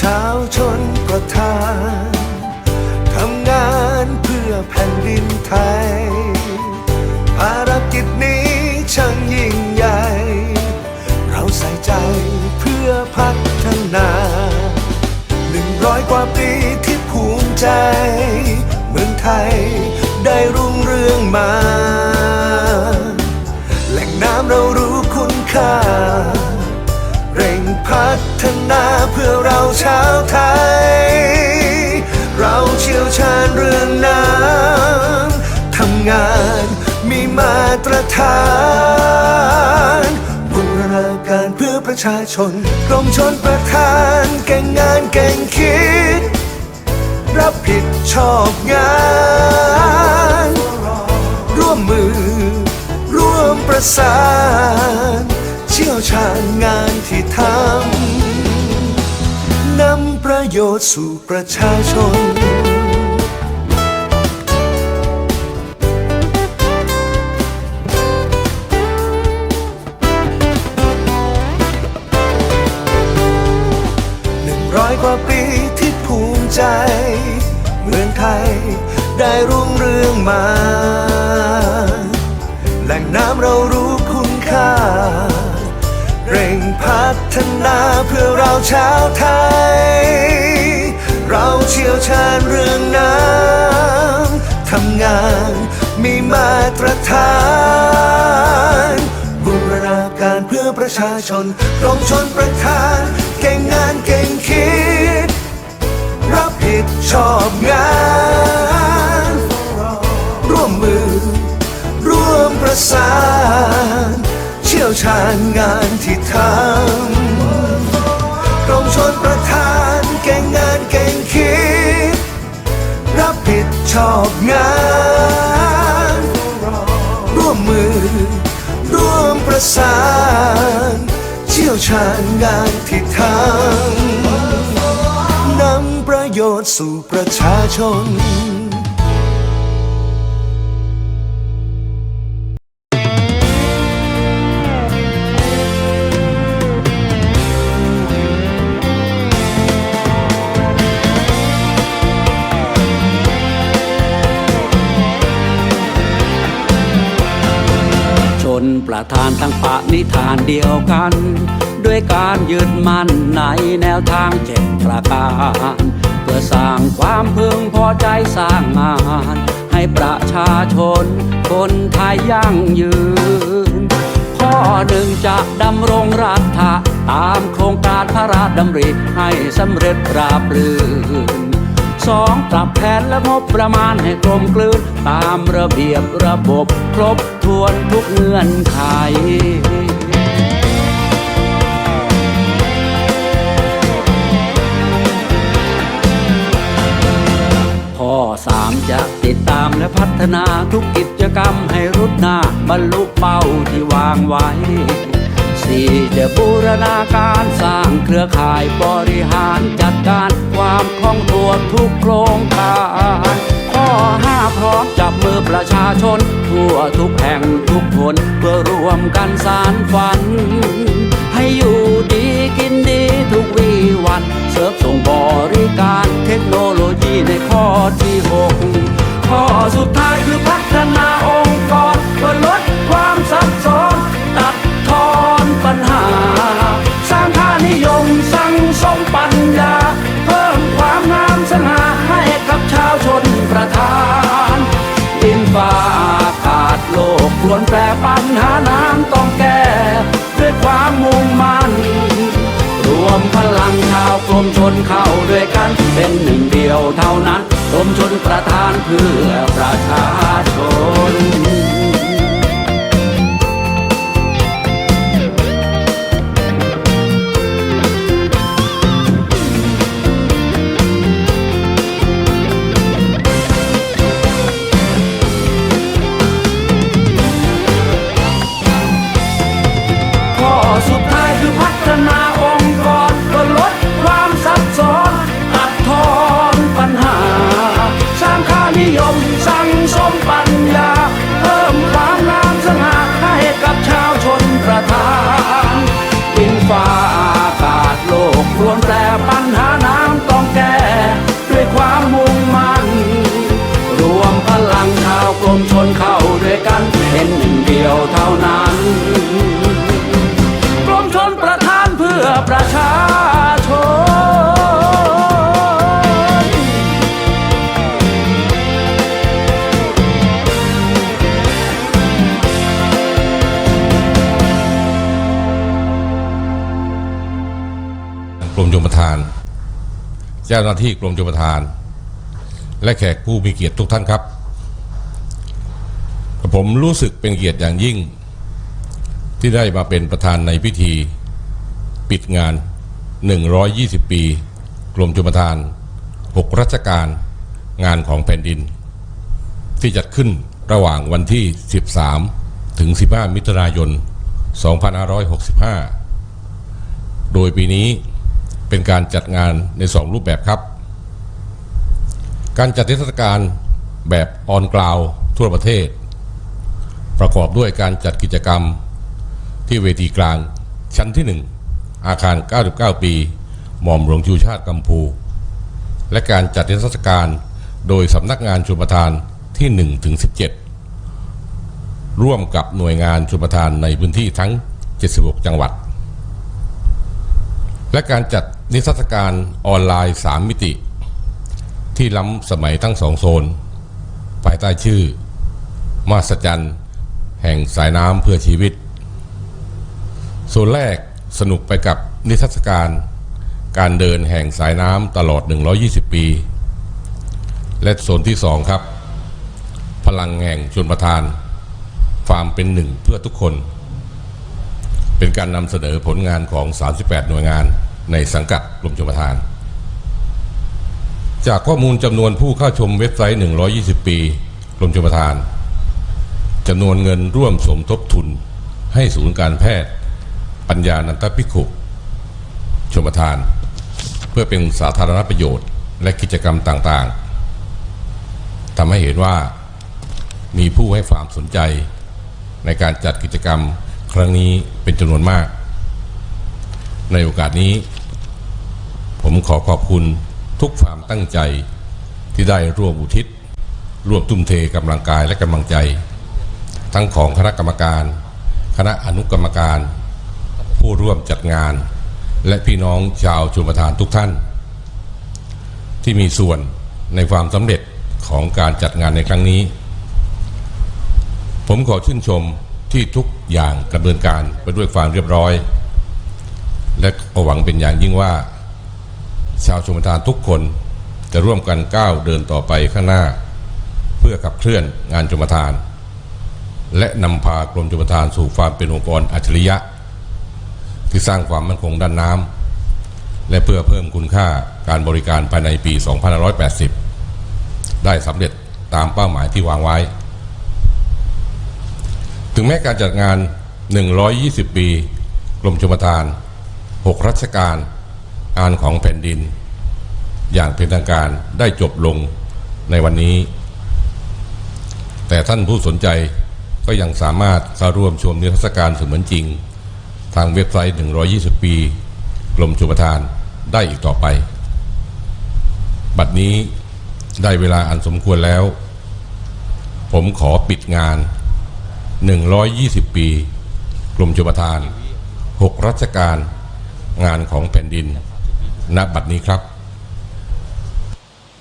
ชาวชนประทานทำงานเพื่อแผ่นดินไทย ภารกิจนี้ช่างยิ่งใหญ่ เราใส่ใจเพื่อพัฒนาหนึ่งร้อยกว่าปีที่ภูมิใจ เมืองไทยได้รุ่งเรืองมา แหล่งน้ำเรารู้ ฒนาเพื่อเราชาวไทย เราเชี่ยวชาญเรื่องน้ำทำงานมีมาตรฐานบูรณาการเพื่อประชาชน กรมชนประทานเก่งงานเก่งคิด รับผิดชอบงาน ร่วมมือ ร่วมประสาน เชี่ยวชาญงานที่ทำ ประโยชน์สู่ประชาชน หนึ่งร้อยกว่าปีที่ภูมิใจ เมืองไทยได้รุ่งเรืองมา ฒนาเพื่อเราชาวไทย เราเชี่ยวชาญเรื่องน้ำทำงานมีมาตรฐานบูรณาการเพื่อประชาชนกรมชนประทาน ชอบงานร่วมมือ ร่วมประสาน เชี่ยวชาญงานที่ทำนำประโยชน์สู่ประชาชน นประธานทั้งปะนิทานเดียวกัน ด้วยการยึดมั่นในแนวทางเจ็ดประการ เพื่อสร้างความพึงพอใจสร้างงาน ให้ประชาชนคนไทยยั่งยืน ข้อหนึ่งจะดำรงรัฐะตามโครงการพระราชดำริให้สำเร็จราบรื่น สองปรับแผนและงบประมาณให้กลมกลืน ตามระเบียบระบบ ครบถ้วนทุกเงื่อนไขข้อสามจะติดตามและพัฒนาทุกกิจกรรมให้รุดหน้าบรรลุเป้าที่วางไว้ สี่จะบูรณาการสร้างเครือข่ายบริหารจัดการความคล่องตัวทุกโครงการข้อห้าพร้อมจับมือประชาชน ทั่วทุกแห่งทุกคนเพื่อรวมกันสารฝัน ให้อยู่ดีกินดีทุกวีวัน เสิร์ฟส่งบริการเทคโนโลยีในข้อที่หกข้อสุดท้าย วมชนเข้าด้วยกัน เป็นหนึ่งเดียวเท่านั้นรวมชนประทานเพื่อประชาชน เจ้าหน้าที่กรมชลประทาน และแขกผู้มีเกียรติทุกท่านครับ ผมรู้สึกเป็นเกียรติอย่างยิ่ง ที่ได้มาเป็นประธานในพิธี ปิดงาน 120 ปี กรมชลประทาน 6รัชการงานของแผ่นดิน ที่จัดขึ้นระหว่างวันที่ 13 ถึง 15 มิถุนายน 2565 โดยปีนี้ เป็นการจัดงานใน 2 รูปแบบครับ การจัดเทศกาลแบบออนกราวทั่วประเทศ ประกอบด้วยการจัดกิจกรรมที่เวทีกลางชั้นที่ 1 อาคาร 99 ปี หม่อมหลวงชูชาติกัมพู และการจัดเทศกาลโดยสำนักงานชลประทานที่1ถึง17 ร่วมกับหน่วยงานชลประทานในพื้นที่ทั้ง 76 จังหวัด และการจัด นิทรรศการออนไลน์ 3 มิติ ที่ล้ำสมัยทั้งสองโซน ภายใต้ชื่อ มาสจันแห่งสายน้ำเพื่อชีวิต โซนแรกสนุกไปกับนิทรรศการการเดินแห่งสายน้ำตลอด 120 ปี และโซนที่ 2 ครับ พลังแห่งชนประทานความเป็นหนึ่งเพื่อทุกคน เป็นการนำเสนอผลงานของ 38 หน่วยงาน ในสังกัดกรมชลประทาน จากข้อมูลจำนวนผู้เข้าชมเว็บไซต์ 120 ปีกรมชลประทานจำนวนเงินร่วมสมทบทุนให้ศูนย์การแพทย์ ปัญญานันทพิขุชมประทาน เพื่อเป็นสาธารณประโยชน์ และกิจกรรมต่างๆทำให้เห็นว่ามีผู้ให้ความสนใจในการจัดกิจกรรมครั้งนี้เป็นจำนวนมาก ในโอกาสนี้ ผมขอขอบคุณทุกความตั้งใจที่ได้ร่วมอุทิศร่วมทุ่มเทกำลังกายและกำลังใจ ทั้งของคณะกรรมการ คณะอนุกรรมการ ผู้ร่วมจัดงาน และพี่น้องชาวชลประทานทุกท่าน ที่มีส่วนในความสำเร็จของการจัดงานในครั้งนี้ ผมขอชื่นชมที่ทุกอย่างดำเนินการไปด้วยความเรียบร้อย และก็หวังเป็นอย่างยิ่งว่า ชาวชมทานทุกคนจะร่วมกันก้าวเดินต่อไปข้างหน้า เพื่อขับเคลื่อนงานชมทาน และนำพากรมชมทานสู่ความเป็นองค์กรอัจฉริยะ ที่สร้างความมั่นคงด้านน้ำและเพื่อเพิ่มคุณค่าการบริการภายในปี 2580 ได้สำเร็จตามเป้าหมายที่วางไว้ ถึงแม้การจัดงาน 120 ปี กรมชมทาน 6รัชการงานของแผ่นดิน อย่างเป็นทางการได้จบลงในวันนี้ แต่ท่านผู้สนใจก็ยังสามารถเข้าร่วมชมนิทรรศการเสมือนจริง ทางเว็บไซต์ 120 ปีกรมชลประทานได้อีกต่อไป บัดนี้ได้เวลาอันสมควรแล้ว ผมขอปิดงาน 120 ปี กรมชลประทาน 6 รัชการ งานของแผ่นดินณบัดนี้ครับ